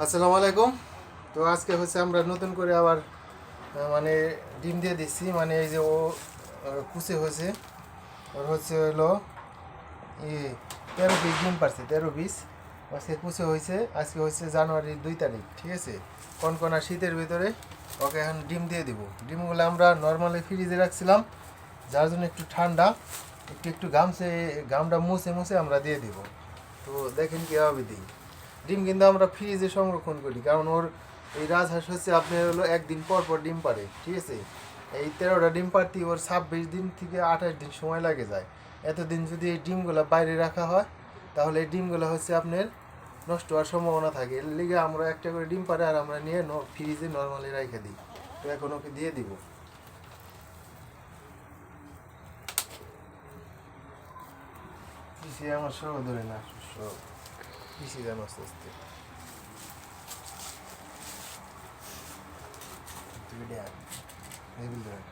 আসসালামু আলাইকুম। তো আজকে হচ্ছে আমরা নতুন করে আবার মানে ডিম দিয়ে দিচ্ছি মানে এই যে ও কুচে হয়েছে। ওর হচ্ছে হলো ই তেরো পিস ডিম পারছে, তেরো পিস আজকে কুচে হয়েছে, আজকে হচ্ছে জানুয়ারির দুই তারিখ, ঠিক আছে? কনকনা শীতের ভিতরে ওকে এখন ডিম দিয়ে দিব। ডিমগুলো আমরা নর্মালি ফ্রিজে রাখছিলাম, যার জন্য একটু ঠান্ডা, একটু একটু গামছে, গামটা মুছে মুছে আমরা দিয়ে দিব। তো দেখেন কীভাবে দিই। ডিম কিন্তু আমরা ফ্রিজে সংরক্ষণ করি, কারণ ওর এই রাজহাঁস হচ্ছে আপনার হলো একদিন পর পর ডিম পারে ঠিক আছে? এই তেরোটা ডিম পারতে ওর ছাব্বিশ দিন থেকে আঠাশ দিন সময় লাগে যায়। এতদিন যদি এই ডিমগুলো বাইরে রাখা হয়, তাহলে এই ডিমগুলো হচ্ছে আপনার নষ্ট হওয়ার সম্ভাবনা থাকে। এর লিগে আমরা একটা করে ডিম পারে আর আমরা নিয়ে ফ্রিজে নর্মালি রেখে দিই। তো এখন ওকে দিয়ে দিব। আমার সব ধরে না, সব। পিছিয়ে আস্তে আস্তে তুই দেখ লেবিল দেখ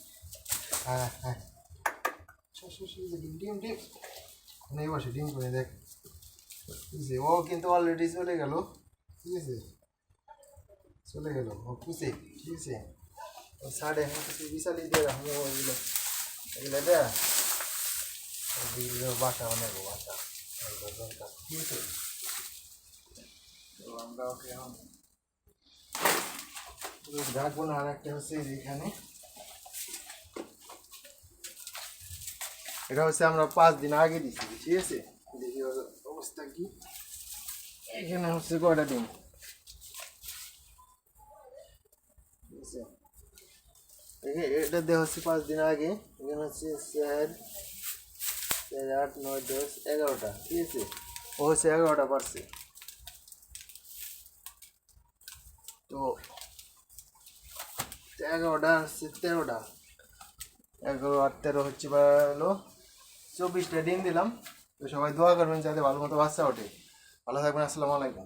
হ্যাঁ হ্যাঁ ডিম ডিম ডিম নেই বসে ডিম করে দেখ ঠিক ও কিন্তু অলরেডি চলে গেল ঠিক চলে গেল ও খুশি ঠিক আছে ও সাড়ে কিছু বিশালি দিয়ে রাখব ওইগুলো এগুলো দেয়া বাসা অনেক বাসা ঠিক আছে তো আমরা ওকে এখন রাখব না, আর একটা হচ্ছে এখানে। এটা হচ্ছে আমরা পাঁচ দিন আগে দিছি, ঠিক আছে? দেখি অবস্থা কি। এখানে হচ্ছে কয়টা দিন এটা দেওয়া হচ্ছে পাঁচ দিন আগে। এখানে হচ্ছে চার আট, নয়, দশ, এগারোটা, ঠিক আছে? ও হচ্ছে এগারোটা পারছে। তো এগারোটা হচ্ছে তেরোটা। এগারো আর তেরো হচ্ছে বা হলো চব্বিশটা ডিম দিলাম। তো সবাই দোয়া করবেন যাতে ভালো মতো বাচ্চা ওঠে। ভালো থাকবেন, আসসালামু আলাইকুম।